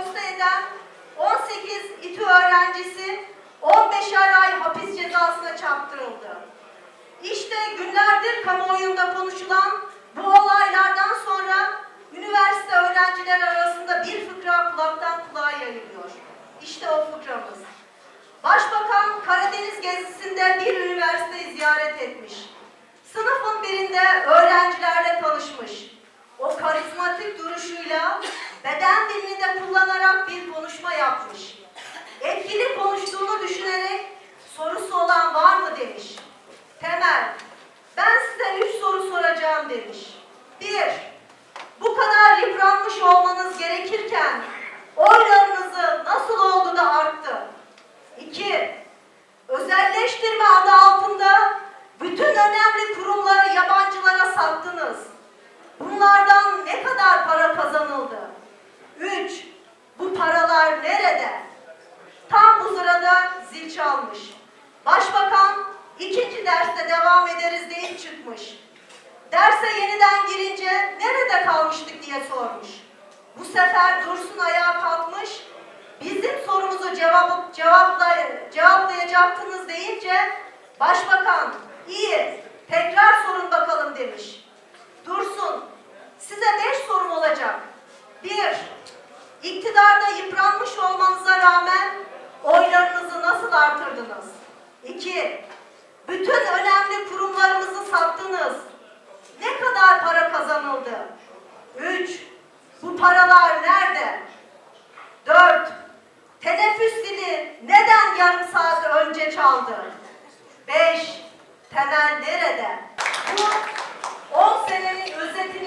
posta eden 18 İTÜ öğrencisi 15'er ay hapis cezasına çarptırıldı. İşte günlerdir kamuoyunda konuşulan bu olaylardan sonra üniversite öğrenciler arasında bir fıkra kulaktan kulağa yayılıyor. İşte o fıkramız. Başbakan Karadeniz gezisinde bir üniversiteyi ziyaret etmiş. Sınıfın birinde öğrencilerle tanışmış. selfish nerede? Tam bu sırada zil çalmış. Başbakan ikinci derste devam ederiz deyip çıkmış. Derse yeniden girince nerede kalmıştık diye sormuş. Bu sefer Dursun ayağa kalkmış. Bizim sorumuzu cevap, cevapla, cevaplayacaktınız deyince başbakan iyi tekrar sorun bakalım demiş. Dursun size beş sorum olacak. Bir, iktidarda yıpranmış olmanıza rağmen oylarınızı nasıl artırdınız? İki, bütün önemli kurumlarımızı sattınız. Ne kadar para kazanıldı? Üç, bu paralar nerede? Dört, teneffüs dili neden yarım saat önce çaldı? Beş, temel nerede? Bu 10 senenin kanısındayım.